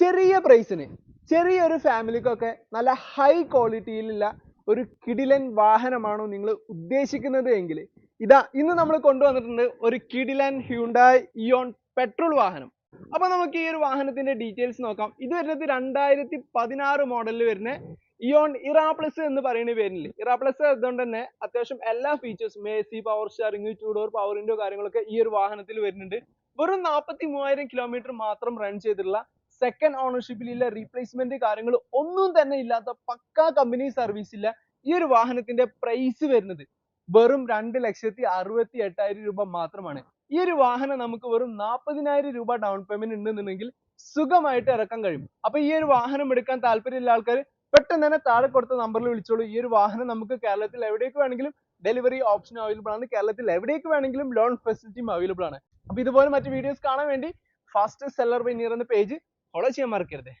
ചെറിയ പ്രൈസിന് ചെറിയൊരു ഫാമിലിക്കൊക്കെ നല്ല ഹൈ ക്വാളിറ്റിയിലുള്ള ഒരു കിടിലൻ വാഹനമാണോ നിങ്ങൾ ഉദ്ദേശിക്കുന്നത് എങ്കിൽ ഇതാ ഇന്ന് നമ്മൾ കൊണ്ടുവന്നിട്ടുണ്ട് ഒരു കിടിലൻ ഹ്യൂണ്ടായ് ഇയോൺ പെട്രോൾ വാഹനം. അപ്പൊ നമുക്ക് ഈ ഒരു വാഹനത്തിന്റെ ഡീറ്റെയിൽസ് നോക്കാം. ഇത് വരുന്നത് രണ്ടായിരത്തി പതിനാറ് മോഡലിൽ വരുന്ന ഇയോൺ ഇറാപ്ലസ് എന്ന് പറയുന്ന പേരിൽ ഇറാപ്ലസ് അതുകൊണ്ട് തന്നെ അത്യാവശ്യം എല്ലാ ഫീച്ചേഴ്സും A C power steering two door power കാര്യങ്ങളൊക്കെ ഈ ഒരു വാഹനത്തിൽ വരുന്നുണ്ട്. വെറും നാൽപ്പത്തി മൂവായിരം കിലോമീറ്റർ മാത്രം റൺ ചെയ്തിട്ടുള്ള സെക്കൻഡ് ഓണർഷിപ്പിലുള്ള റീപ്ലേസ്മെന്റ് കാര്യങ്ങൾ ഒന്നും തന്നെ ഇല്ലാത്ത പക്കാ കമ്പനി സർവീസ് ഇല്ല ഈ ഒരു വാഹനത്തിന്റെ പ്രൈസ് വരുന്നത് വെറും രണ്ട് ലക്ഷത്തി അറുപത്തി എട്ടായിരം രൂപ മാത്രമാണ്. ഈ ഒരു വാഹനം നമുക്ക് വെറും നാൽപ്പതിനായിരം രൂപ ഡൗൺ പേയ്മെന്റ് ഉണ്ടെന്നുണ്ടെങ്കിൽ സുഖമായിട്ട് ഇറക്കാൻ കഴിയും. അപ്പൊ ഈ ഒരു വാഹനം എടുക്കാൻ താല്പര്യമുള്ള ആൾക്കാർ പെട്ടെന്ന് തന്നെ താഴെ കൊടുത്ത നമ്പറിൽ വിളിച്ചോളൂ. ഈ ഒരു വാഹനം നമുക്ക് കേരളത്തിൽ എവിടേക്ക് വേണമെങ്കിലും ഡെലിവറി ഓപ്ഷൻ അവൈലബിൾ ആണ്. കേരളത്തിൽ എവിടേക്ക് വേണമെങ്കിലും ലോൺ ഫെസിലിറ്റിയും അവൈലബിൾ ആണ്. അപ്പൊ ഇതുപോലെ മറ്റു വീഡിയോസ് കാണാൻ വേണ്ടി ഫാസ്റ്റ് സെല്ലർ by നിയർ എന്ന പേജ് குலச்சியமாக இருக்கிறது